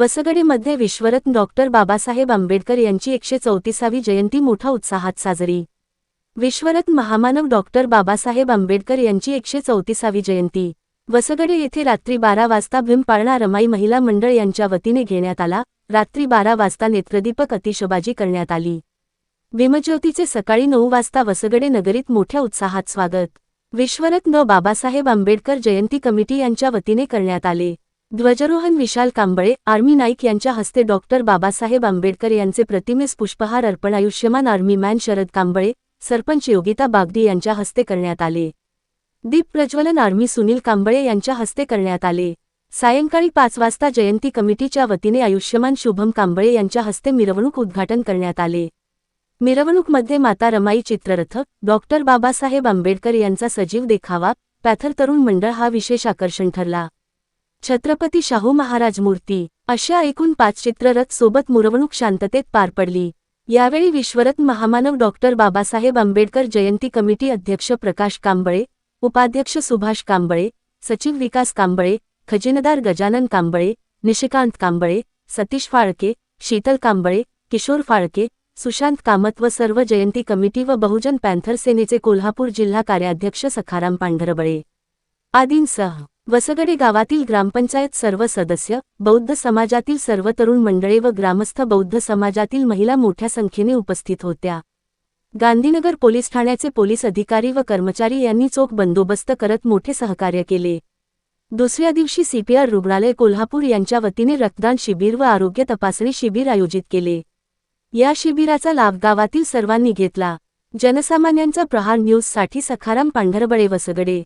वसगडेमध्ये विश्वरत्न डॉक्टर बाबासाहेब आंबेडकर यांची एकशे चौतीसावी जयंती मोठा उत्साहात साजरी. विश्वरत्न महामानव डॉक्टर बाबासाहेब आंबेडकर यांची एकशे चौतीसावी जयंती. वसगडे येथे रात्री बारा वाजता भीमपाळणा रमाई महिला मंडळ यांच्या वतीने घेण्यात आला. रात्री बारा वाजता नेत्रदीपक अतिशबाजी करण्यात आली. भीमज्योतीचे सकाळी नऊ वाजता वसगडे नगरीत मोठ्या उत्साहात स्वागत. विश्वरत्न बाबासाहेब आंबेडकर जयंती कमिटी यांच्या वतीने करण्यात आले. ध्वजारोहण विशाल कांबळे आर्मी नाईक यांच्या हस्ते डॉक्टर बाबासाहेब आंबेडकर यांचे प्रतिमेस पुष्पहार अर्पण आयुष्यमान आर्मी मॅन शरद कांबळे सरपंच योगिता बागदी यांच्या हस्ते करण्यात आले. दीप प्रज्वलन आर्मी सुनील कांबळे यांच्या हस्ते करण्यात आले. सायंकाळी पाच वाजता जयंती कमिटीच्या वतीने आयुष्यमान शुभम कांबळे यांच्या हस्ते मिरवणूक उद्घाटन करण्यात आले. मिरवणूकमध्ये माता रमाई चित्ररथ डॉक्टर बाबासाहेब आंबेडकर यांचा सजीव देखावा पॅथर तरुण मंडळ हा विशेष आकर्षण ठरला. छत्रपती शाहू महाराज मूर्ती अशा एकूण पाच चित्ररथ सोबत मिरवणूक शांततेत पार पडली. यावेळी विश्वरत्न महामानव डॉक्टर बाबासाहेब आंबेडकर जयंती कमिटी अध्यक्ष प्रकाश कांबळे उपाध्यक्ष सुभाष कांबळे सचिव विकास कांबळे खजिनदार गजानन कांबळे निशिकांत कांबळे सतीश फाळके शीतल कांबळे किशोर फाळके सुशांत कामत व सर्व जयंती कमिटी व बहुजन पॅन्थर सेनेचे कोल्हापूर जिल्हा कार्याध्यक्ष सखाराम पांढरबळे. आदींसह वसगडे गावातील ग्रामपंचायत सर्व सदस्य बौद्ध समाजातील सर्व तरुण मंडळे व ग्रामस्थ बौद्ध समाजातील महिला मोठ्या संख्येने उपस्थित होत्या. गांधीनगर पोलीस ठाण्याचे पोलीस अधिकारी व कर्मचारी यांनी चोख बंदोबस्त करत मोठे सहकार्य केले. दुसऱ्या दिवशी सीपीआर रुग्णालय कोल्हापूर यांच्या वतीने रक्तदान शिबिर व आरोग्य तपासणी शिबिर आयोजित केले. या शिबिराचा लाभ गावातील सर्वांनी घेतला. जनसामान्यांचा प्रहार न्यूजसाठी सखाराम पांढरबळे वसगडे.